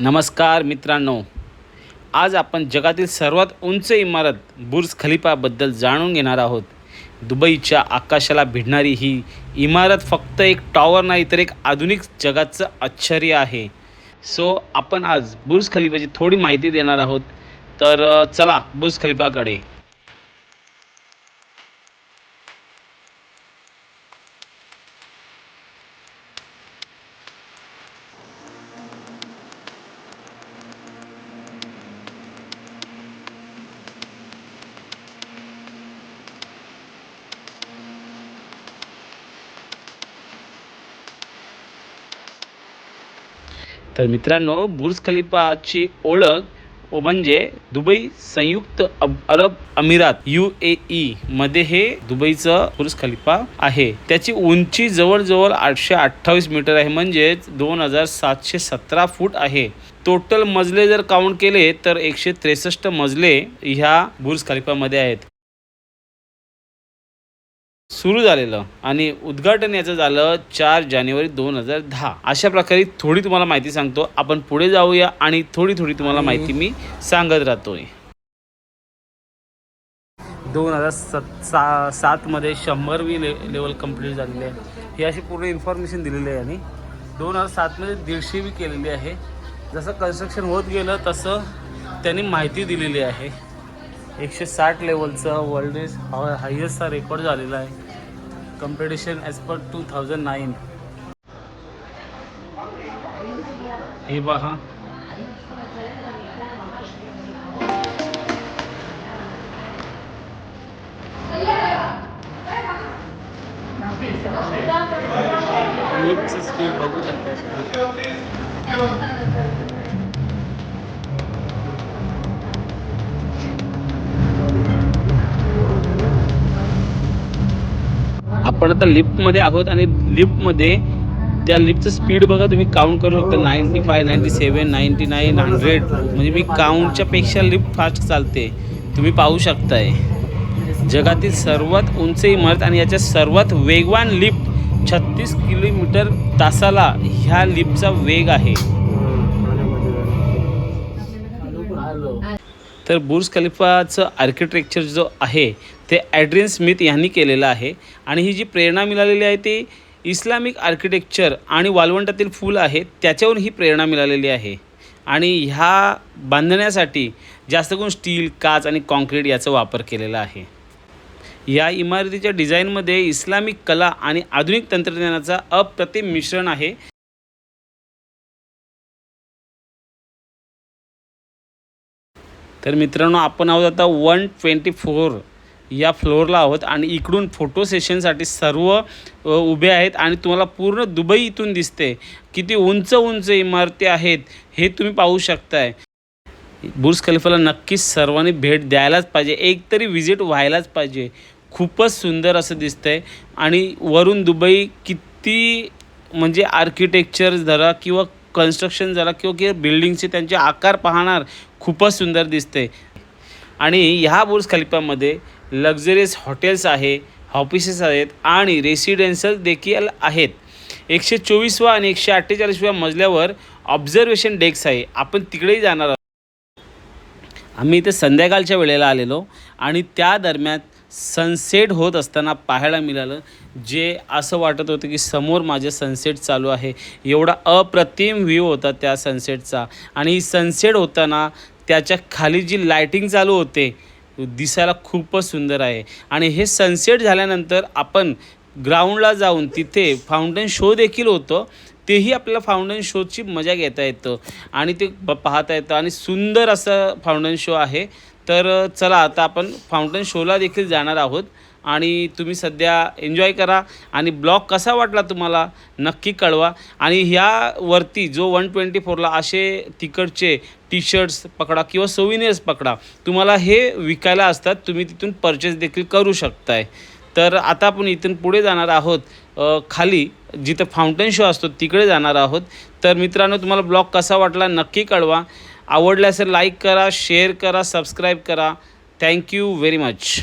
नमस्कार मित्रांनो. आज आपण जगातील सर्वात उंच इमारत बुर्ज खलिफाबद्दल जाणून घेणार आहोत. दुबईच्या आकाशाला भिडणारी ही इमारत फक्त एक टॉवर नाही तर एक आधुनिक जगाचं आश्चर्य आहे. सो आपण आज बुर्ज खलिफाची थोडी माहिती देणार आहोत. तर चला बुर्ज खलिफाकडे. तर मित्रांनो बुर्ज खलिफाची ओळख म्हणजे दुबई संयुक्त अरब अमिरात यू ए ई मध्ये हे दुबईचं बुर्ज खलिफा आहे. त्याची उंची जवळजवळ आठशे अठ्ठावीस मीटर आहे म्हणजेच दोन हजार सातशे सतरा फूट आहे. टोटल मजले जर काउंट केले तर एकशे त्रेसष्ट मजले ह्या बुर्ज खलिफामध्ये आहेत. सुरू झालेलं आणि उद्घाटन याचं झालं चार जानेवारी दोन हजार दहा. अशा प्रकारे थोडी तुम्हाला माहिती सांगतो. आपण पुढे जाऊया आणि थोडी थोडी तुम्हाला माहिती मी सांगत राहतोय. दोन हजार सत सा सातमध्ये शंभरवी ले लेवल कंप्लीट झालेली आहे. ही अशी पूर्ण इन्फॉर्मेशन दिलेली आहे आणि दोन हजार सातमध्ये दीडशेवी केलेली आहे. जसं कन्स्ट्रक्शन होत गेलं तसं त्यांनी माहिती दिलेली आहे. एकशे साठ लेवलचा वर्ल्ड हा हायेस्टचा रेकॉर्ड झालेला आहे. Competition as per two thousand nine हे पहा बघू शकता. आपण आता लिफ्टमध्ये आहोत आणि लिफ्टमध्ये त्या लिफ्टचं स्पीड बघा तुम्ही काउंट करू शकता. Ninety five ninety seven ninety nine hundred म्हणजे मी काउंटच्या पेक्षा लिफ्ट फास्ट चालते. तुम्ही पाहू शकताय. जगातील सर्वात उंच इमारत आणि याच्या सर्वात वेगवान लिफ्ट छत्तीस किलोमीटर तासाला ह्या लिफ्टचा वेग आहे. तर बुर्ज खलिफाचं आर्किटेक्चर जो आहे ते ॲड्रिन स्मिथ यांनी केलेलं आहे. आणि ही जी प्रेरणा मिळालेली आहे ती इस्लामिक आर्किटेक्चर आणि वालवंटातील फूल आहे त्याच्यावरून ही प्रेरणा मिळालेली आहे. आणि ह्या बांधण्यासाठी जास्त करून स्टील काच आणि कॉन्क्रीट याचा वापर केलेला आहे. या इमारतीच्या डिझाईनमध्ये इस्लामिक कला आणि आधुनिक तंत्रज्ञानाचा अप्रतिम मिश्रण आहे. तर मित्रांनो आपण आहोत आता वन ट्वेंटी फोर या फ्लोअरला आहोत आणि इकडून फोटो सेशनसाठी सर्व उभे आहेत आणि तुम्हाला पूर्ण दुबई इथून दिसते. किती उंच उंच इमारती आहेत हे तुम्ही पाहू शकताय. बुर्ज खलिफाला नक्कीच सर्वांनी भेट द्यायलाच पाहिजे. एक तरी व्हायलाच पाहिजे. खूपच सुंदर असं दिसतंय. आणि वरून दुबई किती म्हणजे आर्किटेक्चर जरा किंवा कन्स्ट्रक्शन झाला किंवा की बिल्डिंगचे त्यांचे आकार पाहणार खूपच सुंदर दिसते. आणि ह्या बुर्ज खलिफामध्ये लक्झरियस हॉटेल्स आहे ऑफिसेस आहेत आणि रेसिडेन्शियल देखील आहेत. एकशे चोवीसवा आणि एकशे अठ्ठेचाळीसव्या मजल्यावर ऑब्झर्वेशन डेस्क आहे. आपण तिकडेही जाणार आहोत. आम्ही इथे संध्याकाळच्या वेळेला आलेलो आणि त्या दरम्यान सनसेट होत असताना पाहायला मिळालं जे असं वाटत होतं की समोर माझे सनसेट चालू आहे. एवढा अप्रतिम व्ह्यू होता त्या सनसेटचा. आणि सनसेट होताना त्याच्याखाली जी लायटिंग चालू होते दिसायला खूपच सुंदर आहे. आणि हे सनसेट झाल्यानंतर आपण ग्राउंडला जाऊन तिथे फाउंटन शो देखील होतं. तेही आपल्याला फाउंटन शोची मजा घेता येतं. आणि ते पाहता येतं. आणि सुंदर असं फाउंटन शो आहे. तर चला आता आपण फाउंटन शोला देखील जाणार आहोत. आणि तुम्ही सध्या एन्जॉय करा. आणि ब्लॉग कसा वाटला तुम्हाला नक्की कळवा. आणि ह्यावरती जो वन ट्वेंटी फोरला असे तिकडचे टी शर्ट्स पकडा किंवा सोविनियर्स पकडा तुम्हाला हे विकायला असतात. तुम्ही तिथून परचेस देखील करू शकताय. तर आता आपण इथून पुढे जाणार आहोत. खाली जिथं फाउंटन शो असतो तिकडे जाणार आहोत. तर मित्रांनो तुम्हाला ब्लॉग कसा वाटला नक्की कळवा. आवडल्यास लाईक करा शेअर करा सबस्क्राईब करा. Thank you very much